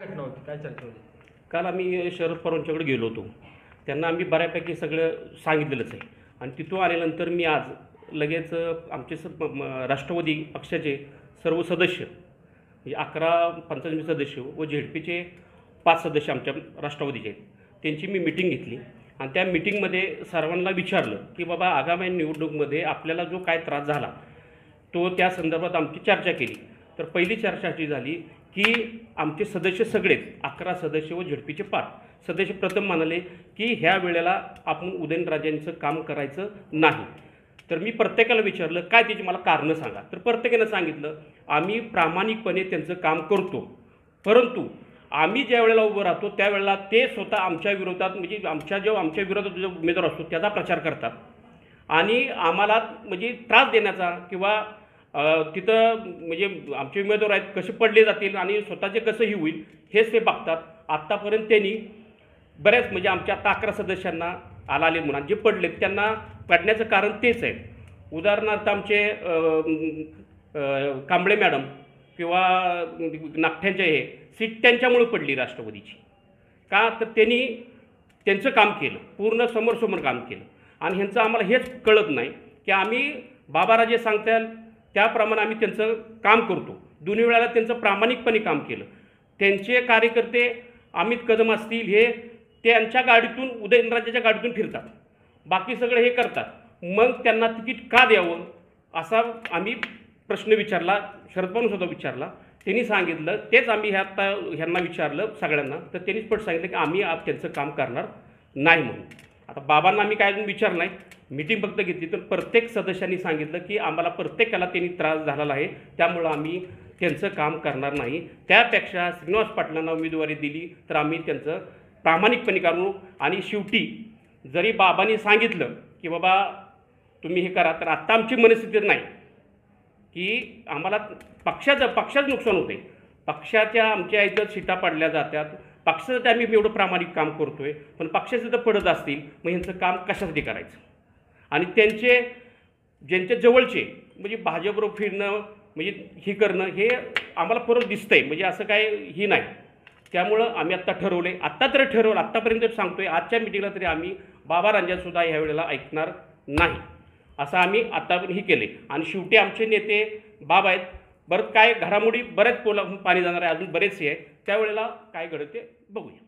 घटना होती काय चर्चा होती? काल आम्ही शरद पवारांच्याकडे गेलो होतो. त्यांना आम्ही बऱ्यापैकी सगळं सांगितलेलंच आहे. आणि तिथून आल्यानंतर मी आज लगेच आमचे स म- म- राष्ट्रवादी पक्षाचे सर्व सदस्य म्हणजे अकरा पंचायत सदस्य व झेडपीचे पाच सदस्य आमच्या राष्ट्रवादीचे आहेत. त्यांची मी मिटिंग घेतली. आणि त्या मिटिंगमध्ये सर्वांना विचारलं की बाबा आगामी निवडणूकमध्ये आपल्याला जो काय त्रास झाला तो त्या संदर्भात आमची चर्चा केली. तर पहिली चर्चा अशी झाली की आमचे सदस्य सगळेच अकरा सदस्य व झडपीचे पाच सदस्य प्रथम म्हणाले की ह्या वेळेला आपण उदयनराजेंचं काम करायचं नाही. तर मी प्रत्येकाला विचारलं काय त्याची मला कारणं सांगा? तर प्रत्येकानं सांगितलं आम्ही प्रामाणिकपणे त्यांचं काम करतो. परंतु आम्ही ज्या वेळेला उभं राहतो त्यावेळेला ते स्वतः आमच्या विरोधात म्हणजे आमच्या जो आमच्या विरोधात जो उमेदवार असतो त्याचा प्रचार करतात. आणि आम्हाला म्हणजे त्रास देण्याचा किंवा तिथं म्हणजे आमचे उमेदवार आहेत कसे पडले जातील आणि स्वतःचे कसंही होईल हेच ते बघतात. आत्तापर्यंत त्यांनी बऱ्याच म्हणजे आमच्या आता अकरा सदस्यांना आलाले म्हणून जे पडले त्यांना पडण्याचं कारण तेच आहे. उदाहरणार्थ आमचे कांबळे मॅडम किंवा नागठ्यांचे हे सीट त्यांच्यामुळे पडली राष्ट्रवादीची. का? तर त्यांनी त्यांचं काम केलं पूर्ण समोरसमोर काम केलं. आणि ह्यांचं आम्हाला हेच कळत नाही की आम्ही बाबाराजे सांगताल त्याप्रमाणे आम्ही त्यांचं काम करतो. दोन्ही वेळाला त्यांचं प्रामाणिकपणे काम केलं. त्यांचे कार्यकर्ते अमित कदम असतील हे त्यांच्या गाडीतून उदयनराजाच्या गाडीतून फिरतात. बाकी सगळे हे करतात. मग त्यांना तिकीट का द्यावं? असा आम्ही प्रश्न विचारला शरद पवार सुद्धा विचारला. त्यांनी सांगितलं तेच आम्ही ह्या आता ह्यांना विचारलं सगळ्यांना. तर त्यांनीच पण सांगितलं की आम्ही त्यांचं काम करणार नाही म्हणून. आता बाबांना आम्ही काय अजून विचार नाही. मिटिंग फक्त घेतली तर प्रत्येक सदस्यांनी सांगितलं की आम्हाला प्रत्येकाला त्यांनी त्रास झालेला आहे. त्यामुळं आम्ही त्यांचं काम करणार नाही. त्यापेक्षा श्रीनिवास पाटलांना उमेदवारी दिली तर आम्ही त्यांचं प्रामाणिकपणे करू. आणि शेवटी जरी बाबांनी सांगितलं की बाबा तुम्ही हे करा तर आत्ता आमची मनस्थिती नाही. की आम्हाला पक्षाचं पक्षाचं नुकसान होते पक्षाच्या आमच्या इथं शिटा पडल्या जातात. पक्षासाठी आम्ही एवढं प्रामाणिक काम करतोय. पण पक्षाचं तर पडत असतील. मग ह्यांचं काम कशासाठी करायचं? आणि त्यांचे ज्यांच्या जवळचे म्हणजे भाजपबरोबर फिरणं म्हणजे हे करणं हे आम्हाला परत आहे म्हणजे असं काय ही नाही. त्यामुळं आम्ही आत्ता ठरवले आत्ता तरी ठरवलं आत्तापर्यंत सांगतोय. आजच्या मिटिंगला तरी आम्ही बाबा रांजासुद्धा ह्या वेळेला ऐकणार नाही. असं आम्ही आत्ता हे केले आणि शेवटी आमचे नेते बाब आहेत. बरं काय घडामोडी बरेच पोला पाणी जाणार आहे. अजून बरेचसे आहे त्यावेळेला काय घडते ते बघूया.